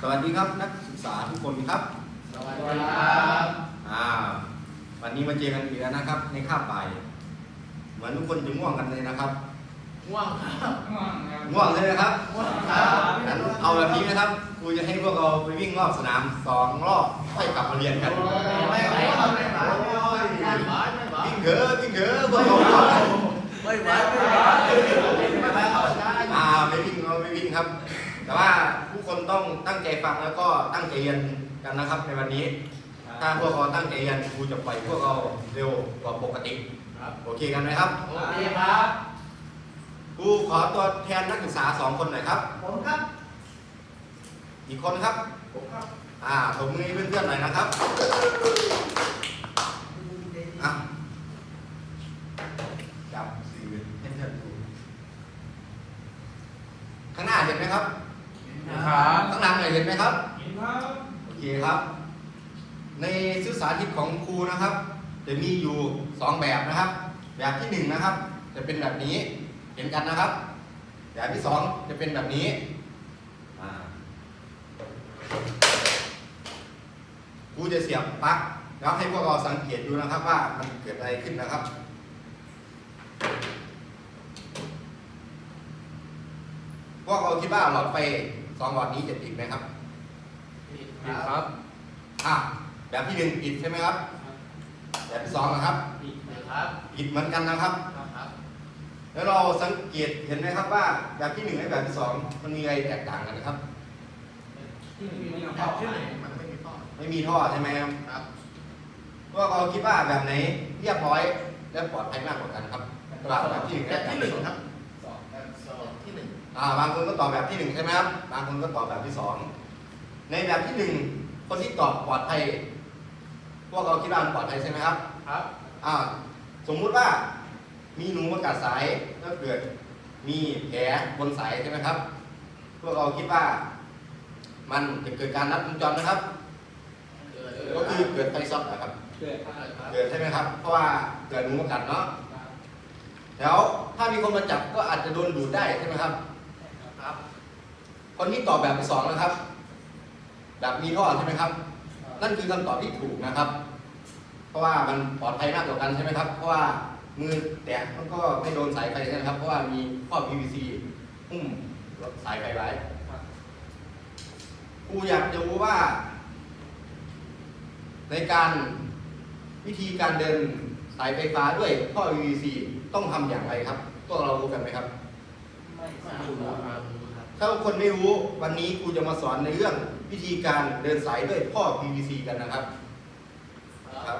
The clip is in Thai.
สวัสดีครับนักศึกษาทุกคนครับ สวัสดีครับอ่าวันนี้มาเจอกันอีกแล้วนะครับ ในคาบบ่ายเหมือนทุกคนจะง่วงกันเลยนะครับง่วงครับง่วงเลยนะครับง่วงครับงั้นเอาแบบนี้นะครับครูจะให้พวกเราไปวิ่งรอบสนามสองรอบค่อยกลับมาเรียนกันไม่ไหวครับไม่ไหวไม่ไหวไม่ไหววิ่งเถอะวิ่งเถอะพวกเราไม่ไหวไม่ไหวไม่ไหวครับอาจารย์อ่าไม่วิ่งเราไม่วิ่งครับ แต่ว่าทุก คนต้องตั้งใจฟังแล้วก็ตั้งใจเรียนกันนะครับในวันนี้ ถ้าพวกเราตั้งใจเรียนครูจะปล่อยพวกเราเร็วกว่าปกติครับโอเคกันไหมครับโอเคครับครูขอตัวแทนนักศึกษาสองคนหน่อยครับผมครับ อีกคนครับผมครับอ่าผมมือให้เพื่อนๆหน่อยนะครับอะจับสื่อให้เพื่อนดูข้างหน้าเห็นไหมครับ ครับข้างหลังหน่อยเห็นไหมครับ เห็นครับ โอเคครับ ในศึกษาธิตของครูนะครับ จะมีอยู่สองแบบนะครับ แบบที่หนึ่งนะครับ จะเป็นแบบนี้ เห็นกันนะครับ แบบที่สองจะเป็นแบบนี้อ่าครูจะเสียบปลั๊กแล้วให้พวกเราสังเกตดูนะครับว่ามันเกิดอะไรขึ้นนะครับพวกเราคิดว่าหลอดไฟ สองหลอดนี้จะติดไหมครับครับ อะแบบที่หนึ่งปิดใช่ไหมครับ แบบที่สองนะครับผิดครับปิดเหมือนกันนะครับ ครับแล้วเราสังเกตเห็นไหมครับว่าแบบที่หนึ่งและแบบที่สองมันมีอะไรแตกต่างกันนะครับที่หนึ่งครับที่หนึ่งมันไม่มีข้อไม่มีท่อใช่ไหมครับครับพวกเราคิดว่าแบบไหนเรียบร้อยและปลอดภัยมากกว่ากันครับระหว่างแบบที่หนึ่งแบและบแบบที่หนึ่ที่งสองครับ บางคนก็ตอบแบบที่หนึ่งใช่ไหมครับบางคนก็ตอบแบบที่สองในแบบที่หนึ่งคนที่ตอบปลอดภัยพวกเราคิดว่ามันปลอดภัยใช่ไหมครับครับอ่าสมมุติว่ามีหนูมากัดสายแล้วเกิดมีแผลบนสายใช่ไหมครับ พวกเราคิดว่า มันจะเกิดการนัดวงจรนะครับ ก็คือเกิดไฟช็อตนะครับเกิดครับ เกิดใช่ไหมครับ เพราะว่าเกิดหนูมากัดเนาะแล้วถ้ามีคนมาจับก็อาจจะโดนดูดได้ใช่ไหมครับ ครับ คนที่ตอบแบบที่สองนะครับ แบบมีท่อใช่ไหมครับ นั่นคือคำตอบที่ถูกนะครับ เพราะว่ามันปลอดภัยมากกว่ากันใช่ไหมครับ เพราะว่ามือแตะมันก็ไม่โดนสายไฟใช่ไหมครับ เพราะว่ามีข้อ PVC หุ้มสายไฟไว้ครูอยากจะรู้ว่า ในการวิธีการเดินสายไฟฟ้าด้วยข้อ PVC ต้องทำอย่างไรครับพวกเรารู้กันไหมครับไม่รู้ครับ ถ้าคนไม่รู้วันนี้กูจะมาสอนในเรื่องวิธีการเดินสายด้วยพ่อ PVC กันนะครับครับ